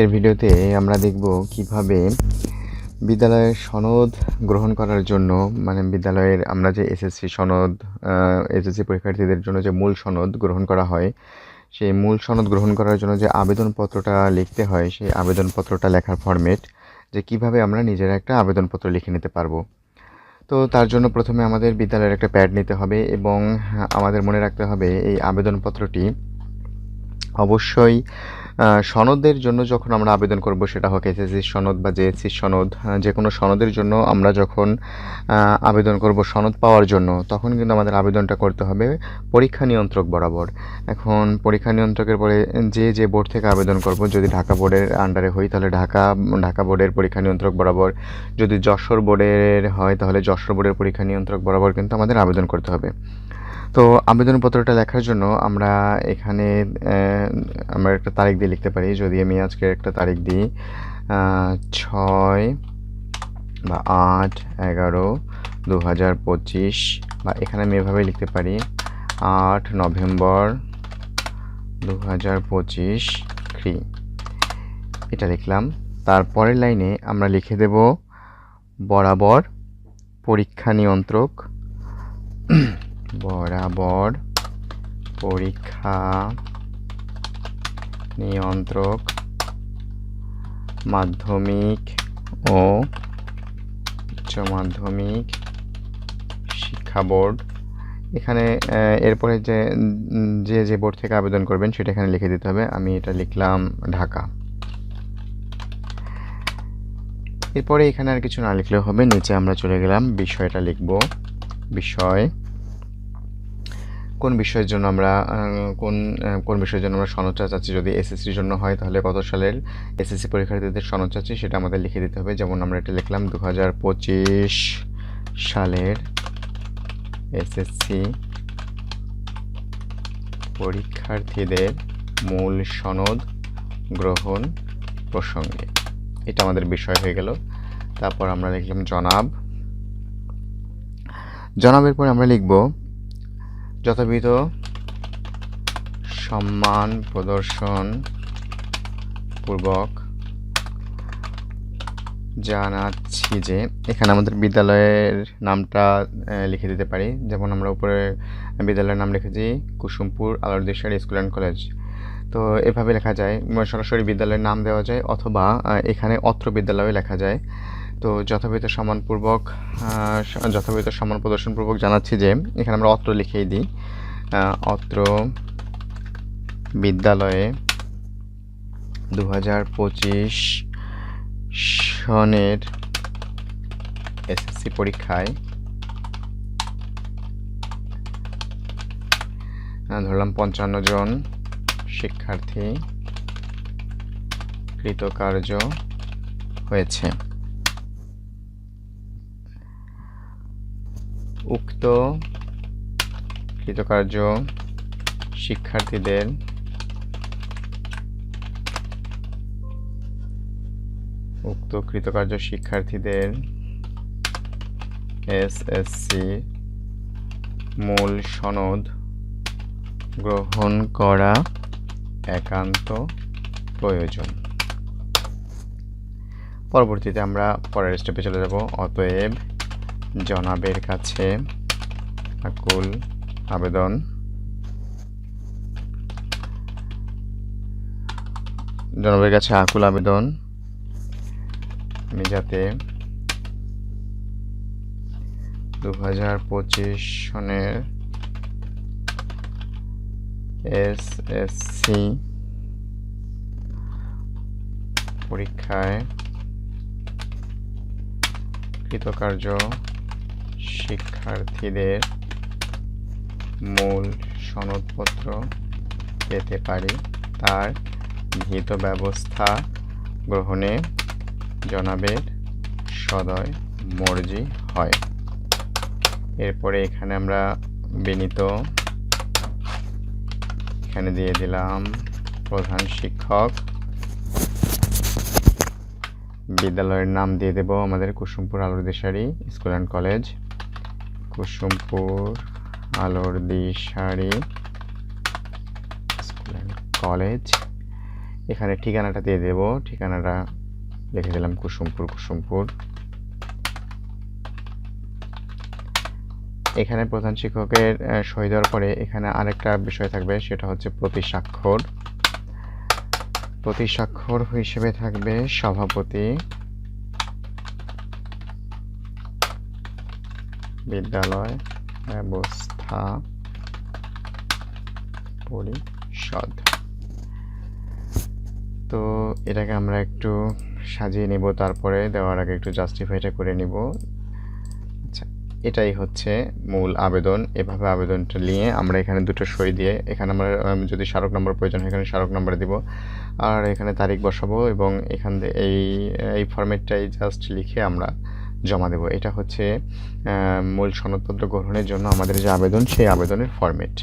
এর ভিডিওতে আমরা দেখব কীভাবে বিদ্যালয়ের সনদ গ্রহণ করার জন্য মানে বিদ্যালয়ের আমরা যে এসএসসি সনদ এসএসসি পরীক্ষার্থীদের জন্য যে মূল সনদ গ্রহণ করা হয়, সেই মূল সনদ গ্রহণ করার জন্য যে আবেদনপত্রটা লিখতে হয়, সেই আবেদনপত্রটা লেখার ফরম্যাট যে কীভাবে আমরা নিজেরা একটা আবেদনপত্র লিখে নিতে পারব। তো তার জন্য প্রথমে আমাদের বিদ্যালয়ের একটা প্যাড নিতে হবে এবং আমাদের মনে রাখতে হবে এই আবেদনপত্রটি অবশ্যই সনদের জন্য যখন আমরা আবেদন করব, সেটা হোক এসএসসি সনদ বা জেএসসি সনদ যে কোনো সনদের জন্য আমরা যখন আবেদন করব সনদ পাওয়ার জন্য, তখন কিন্তু আমাদের আবেদনটা করতে হবে পরীক্ষা নিয়ন্ত্রক বরাবর। এখন পরীক্ষা নিয়ন্ত্রকের পরে যে যে বোর্ড থেকে আবেদন করব, যদি ঢাকা বোর্ডের আন্ডারে হই, তাহলে ঢাকা ঢাকা বোর্ডের পরীক্ষা নিয়ন্ত্রক বরাবর। যদি যশোর বোর্ডের হয়, তাহলে যশোর বোর্ডের পরীক্ষা নিয়ন্ত্রক বরাবর কিন্তু আমাদের আবেদন করতে হবে। তো আবেদনপত্রটা লেখার জন্য আমরা এখানে আমরা একটা তারিখ দিয়ে লিখতে পারি। যদি আমি আজকে একটা তারিখ দিই ছয় বা আট এগারো দু হাজার পঁচিশ বা এখানে আমি এভাবে লিখতে পারি। আট নভেম্বর দু হাজার পঁচিশ খ্রি এটা লিখলাম। তারপরের লাইনে আমরা লিখে দেব বরাবর পরীক্ষা নিয়ন্ত্রক। বরাবর পরীক্ষা নিয়ন্ত্রক, মাধ্যমিক ও উচ্চ মাধ্যমিক শিক্ষা বোর্ড। এখানে এরপরে যে যে যে বোর্ড থেকে আবেদন করবেন সেটা এখানে লিখে দিতে হবে। আমি এটা লিখলাম ঢাকা। এরপরে এখানে আর কিছু না লিখলেও হবে, নিচে আমরা চলে গেলাম, বিষয়টা লিখব। বিষয় কোন বিষয়ের জন্য আমরা কোন কোন বিষয়ের জন্য আমরা সনদটা চাচ্ছি? যদি এসএসসির জন্য হয়, তাহলে কত সালের এসএসসি পরীক্ষার্থীদের সনদ চাচ্ছি? সেটা আমাদের লিখে দিতে হবে। যেমন আমরা এটা লিখলাম দু হাজার পঁচিশ সালের এসএসসি পরীক্ষার্থীদের মূল সনদ গ্রহণ প্রসঙ্গে। এটা আমাদের বিষয় হয়ে গেল। তারপর আমরা লিখলাম জনাব। জনাবের পরে আমরা লিখব যথাবিধ সম্মান, প্রদর্শন পূর্বক জানাচ্ছি যে এখানে আমাদের বিদ্যালয়ের নামটা লিখে দিতে পারি। যেমন আমরা উপরে বিদ্যালয়ের নাম লিখেছি, কুসুমপুর আলোরদেশারি স্কুল অ্যান্ড কলেজ। তো এভাবে লেখা যায়। সরাসরি বিদ্যালয়ের নাম দেওয়া যায় অথবা এখানে অত্র বিদ্যালয়ে লেখা যায়। তো যথাবিধ সম্মানপূর্বক যথাবিধ সম্মান প্রদর্শনপূর্বক জানাচ্ছি যে এখানে আমরা অত্র লিখেই দিই অত্র বিদ্যালয়ে দু হাজার পঁচিশ সনের এসএসসি পরীক্ষায় ধরলাম পঞ্চান্ন জন শিক্ষার্থী কৃতকার্য হয়েছে। উক্ত কৃতকার্য শিক্ষার্থীদের উক্ত কৃতকার্য শিক্ষার্থীদের এসএসসি মূল সনদ গ্রহণ করা একান্ত প্রয়োজন। পরবর্তীতে আমরা পরের স্টেপে চলে যাব। অতএব জনাবের কাছে আকুল আবেদন। জনাবের কাছে আকুল আবেদন। আমি যাতে দু হাজার পঁচিশ সনের এস এস সি পরীক্ষায় কৃতকার্য শিক্ষার্থীদের মূল সনদপত্র পেতে পারি। তার বিহিত ব্যবস্থা গ্রহণে জনাবের সদয় মর্জি হয়। এরপরে এখানে আমরা বিনীত এখানে দিয়ে দিলাম প্রধান শিক্ষক বিদ্যালয়ের নাম দিয়ে দেব আমাদের কুসুমপুর আলোর দিশারি স্কুল অ্যান্ড কলেজ। কুসুমপুর আলোর দিশারি স্কুল অ্যান্ড কলেজ। এখানে ঠিকানাটা দিয়ে দেব, ঠিকানাটা লিখে দিলাম কুসুমপুর কুসুমপুর। এখানে প্রধান শিক্ষকের সই দেওয়ার পরে এখানে আরেকটা বিষয় থাকবে, সেটা হচ্ছে প্রতি স্বাক্ষর। প্রতি স্বাক্ষর হিসেবে থাকবে সভাপতি বিদ্যালয় ব্যবস্থা পরিষদ তো এটাকে আমরা একটু সাজিয়ে নিব, তারপরে দেওয়ার আগে একটু জাস্টিফাইটা করে নিব। এটাই হচ্ছে মূল আবেদন। এভাবে আবেদনটা নিয়ে আমরা এখানে দুটো সই দিয়ে, এখানে আমরা যদি স্মারক নম্বর প্রয়োজন হয় এখানে স্মারক নম্বর দিব। আর এখানে তারিখ বসাবো এবং এখান এই এই ফর্মেটটাই জাস্ট লিখে আমরা জমা দেব। এটা হচ্ছে মূল সনদপত্র গ্রহণের জন্য আমাদের যে আবেদন, সেই আবেদনের ফরম্যাট